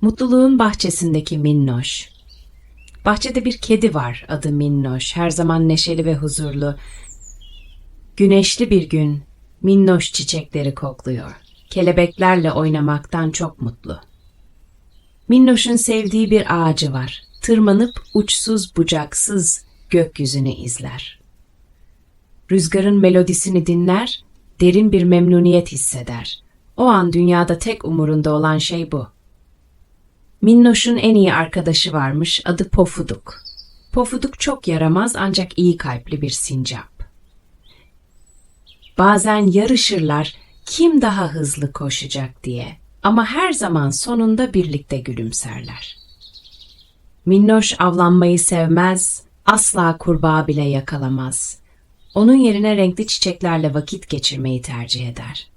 Mutluluğun bahçesindeki Minnoş. Bahçede bir kedi var adı Minnoş. Her zaman neşeli ve huzurlu. Güneşli bir gün Minnoş çiçekleri kokluyor. Kelebeklerle oynamaktan çok mutlu. Minnoş'un sevdiği bir ağacı var. Tırmanıp uçsuz bucaksız gökyüzünü izler. Rüzgarın melodisini dinler, derin bir memnuniyet hisseder. O an dünyada tek umurunda olan şey bu. Minnoş'un en iyi arkadaşı varmış, adı Pofuduk. Pofuduk çok yaramaz ancak iyi kalpli bir sincap. Bazen yarışırlar kim daha hızlı koşacak diye ama her zaman sonunda birlikte gülümserler. Minnoş avlanmayı sevmez, asla kurbağa bile yakalamaz. Onun yerine renkli çiçeklerle vakit geçirmeyi tercih eder.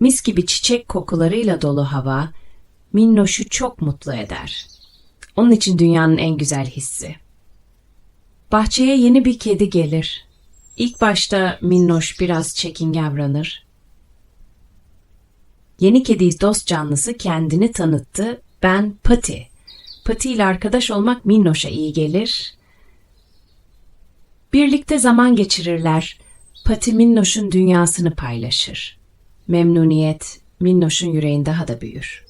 Mis gibi çiçek kokularıyla dolu hava, Minnoş'u çok mutlu eder. Onun için dünyanın en güzel hissi. Bahçeye yeni bir kedi gelir. İlk başta Minnoş biraz çekingen davranır. Yeni kedi dost canlısı kendini tanıttı. Ben Pati. Pati ile arkadaş olmak Minnoş'a iyi gelir. Birlikte zaman geçirirler. Pati Minnoş'un dünyasını paylaşır. Memnuniyet Minnoş'un yüreğinde daha da büyür.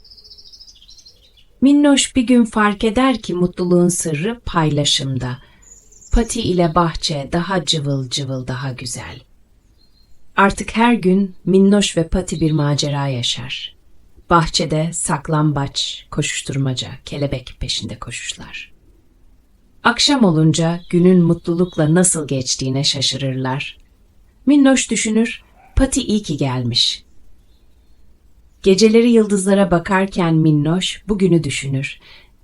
Minnoş bir gün fark eder ki mutluluğun sırrı paylaşımda. Pati ile bahçe daha cıvıl cıvıl daha güzel. Artık her gün Minnoş ve Pati bir macera yaşar. Bahçede saklambaç, koşuşturmaca, kelebek peşinde koşuşlar. Akşam olunca günün mutlulukla nasıl geçtiğine şaşırırlar. Minnoş düşünür, Pati iyi ki gelmiş. Geceleri yıldızlara bakarken Minnoş bugünü düşünür.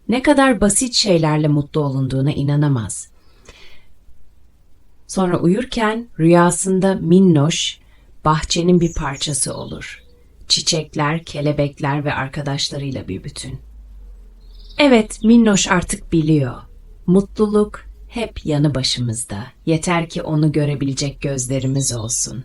Ne kadar basit şeylerle mutlu olunduğuna inanamaz. Sonra uyurken rüyasında Minnoş bahçenin bir parçası olur. Çiçekler, kelebekler ve arkadaşlarıyla bir bütün. Evet, Minnoş artık biliyor. Mutluluk hep yanı başımızda. Yeter ki onu görebilecek gözlerimiz olsun.